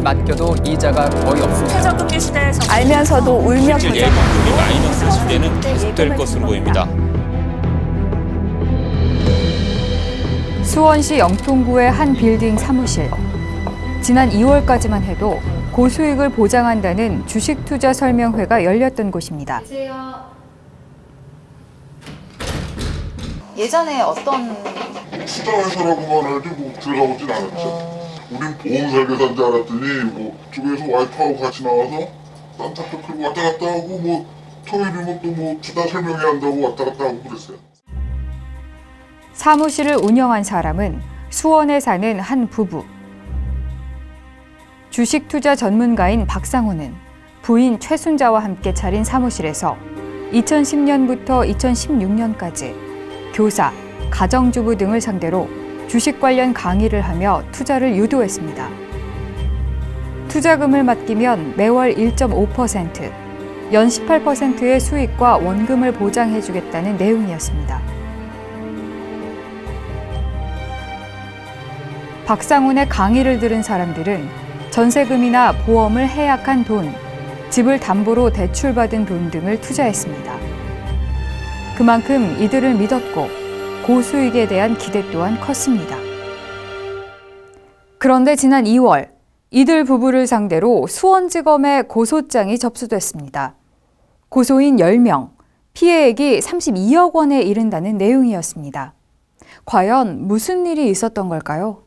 돈을 맡겨도 이자가 거의 없습니다. 최저금리 시대에서 알면서도 울며 보자. 예금률이 마이너스 시대는 계속될 것으로 보입니다. 수원시 영통구의 한 빌딩 사무실. 지난 2월까지만 해도 고수익을 보장한다는 주식 투자 설명회가 열렸던 곳입니다. 예전에 어떤 투자회사라고만 알지 뭐 들어가보진 않았죠. 우린 보험 설계사인 줄 알았더니 뭐 쪽에서 와이프하고 같이 나와서 딴짝도 끌고 왔다 갔다 하고 뭐 토요일이면 또뭐 투자 설명회 한다고 왔다 갔다 하고 그랬어요. 사무실을 운영한 사람은 수원에 사는 한 부부. 주식 투자 전문가인 박상호는 부인 최순자와 함께 차린 사무실에서 2010년부터 2016년까지 교사, 가정주부 등을 상대로 주식 관련 강의를 하며 투자를 유도했습니다. 투자금을 맡기면 매월 1.5%, 연 18%의 수익과 원금을 보장해주겠다는 내용이었습니다. 박상훈의 강의를 들은 사람들은 전세금이나 보험을 해약한 돈, 집을 담보로 대출받은 돈 등을 투자했습니다. 그만큼 이들을 믿었고 고수익에 대한 기대 또한 컸습니다. 그런데 지난 2월 이들 부부를 상대로 수원지검에 고소장이 접수됐습니다. 고소인 10명, 피해액이 32억 원에 이른다는 내용이었습니다. 과연 무슨 일이 있었던 걸까요?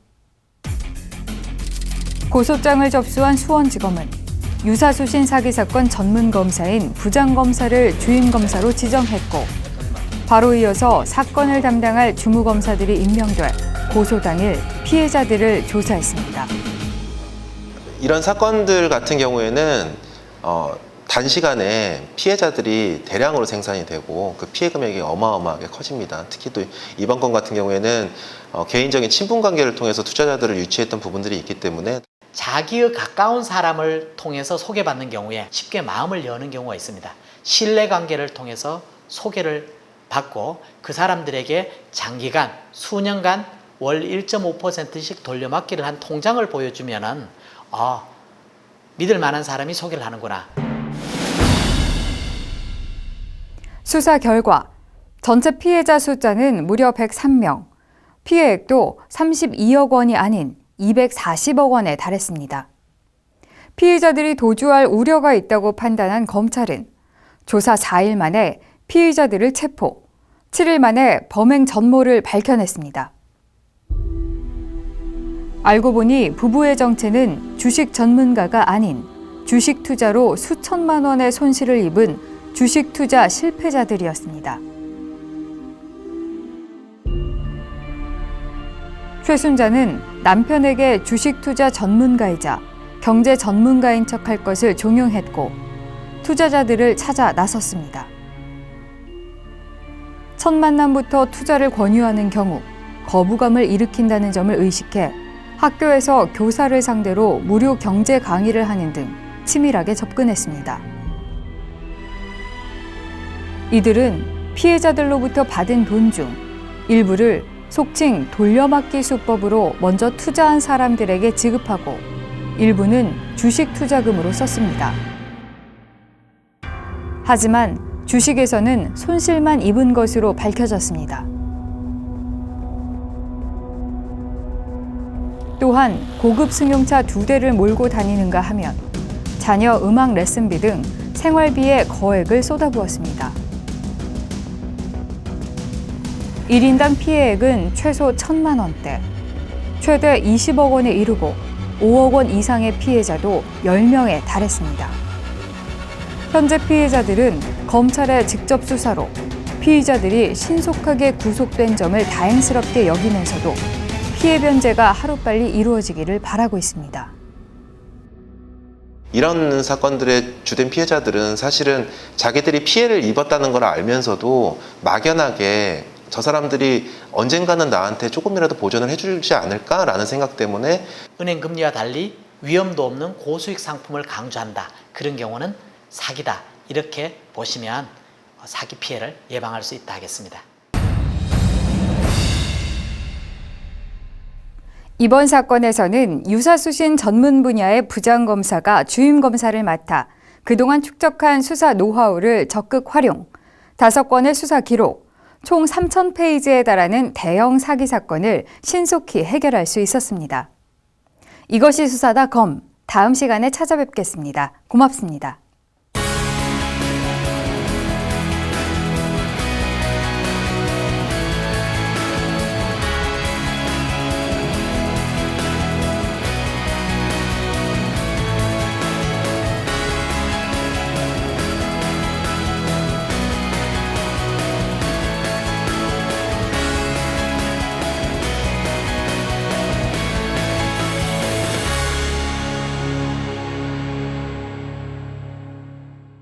고소장을 접수한 수원지검은 유사수신 사기 사건 전문 검사인 부장 검사를 주임 검사로 지정했고 바로 이어서 사건을 담당할 주무 검사들이 임명돼 고소 당일 피해자들을 조사했습니다. 이런 사건들 같은 경우에는 어, 단시간에 피해자들이 대량으로 생산이 되고 그 피해 금액이 어마어마하게 커집니다. 특히 또 이번 건 같은 경우에는 어, 개인적인 친분 관계를 통해서 투자자들을 유치했던 부분들이 있기 때문에 자기의 가까운 사람을 통해서 소개받는 경우에 쉽게 마음을 여는 경우가 있습니다. 신뢰 관계를 통해서 소개를 받고 그 사람들에게 장기간 수년간 월 1.5%씩 돌려막기를 한 통장을 보여주면은 아 믿을 만한 사람이 소개를 하는구나. 수사 결과 전체 피해자 숫자는 무려 103명, 피해액도 32억 원이 아닌 240억 원에 달했습니다. 피해자들이 도주할 우려가 있다고 판단한 검찰은 조사 4일 만에 피의자들을 체포, 7일 만에 범행 전모를 밝혀냈습니다. 알고 보니 부부의 정체는 주식 전문가가 아닌 주식 투자로 수천만 원의 손실을 입은 주식 투자 실패자들이었습니다. 최순자는 남편에게 주식 투자 전문가이자 경제 전문가인 척할 것을 종용했고 투자자들을 찾아 나섰습니다. 첫 만남부터 투자를 권유하는 경우 거부감을 일으킨다는 점을 의식해 학교에서 교사를 상대로 무료 경제 강의를 하는 등 치밀하게 접근했습니다. 이들은 피해자들로부터 받은 돈 중 일부를 속칭 돌려막기 수법으로 먼저 투자한 사람들에게 지급하고 일부는 주식 투자금으로 썼습니다. 하지만 주식에서는 손실만 입은 것으로 밝혀졌습니다. 또한 고급 승용차 두 대를 몰고 다니는가 하면 자녀 음악 레슨비 등 생활비에 거액을 쏟아부었습니다. 1인당 피해액은 최소 1천만 원대, 최대 20억 원에 이르고 5억 원 이상의 피해자도 10명에 달했습니다. 현재 피해자들은 검찰의 직접 수사로 피의자들이 신속하게 구속된 점을 다행스럽게 여기면서도 피해 변제가 하루빨리 이루어지기를 바라고 있습니다. 이런 사건들의 주된 피해자들은 사실은 자기들이 피해를 입었다는 걸 알면서도 막연하게 저 사람들이 언젠가는 나한테 조금이라도 보전을 해주지 않을까라는 생각 때문에 은행 금리와 달리 위험도 없는 고수익 상품을 강조한다. 그런 경우는 사기다. 이렇게 보시면 사기 피해를 예방할 수 있다 하겠습니다. 이번 사건에서는 유사수신 전문 분야의 부장검사가 주임검사를 맡아 그동안 축적한 수사 노하우를 적극 활용, 다섯 건의 수사 기록, 총 3,000페이지에 달하는 대형 사기 사건을 신속히 해결할 수 있었습니다. 이것이 수사다 검. 다음 시간에 찾아뵙겠습니다. 고맙습니다.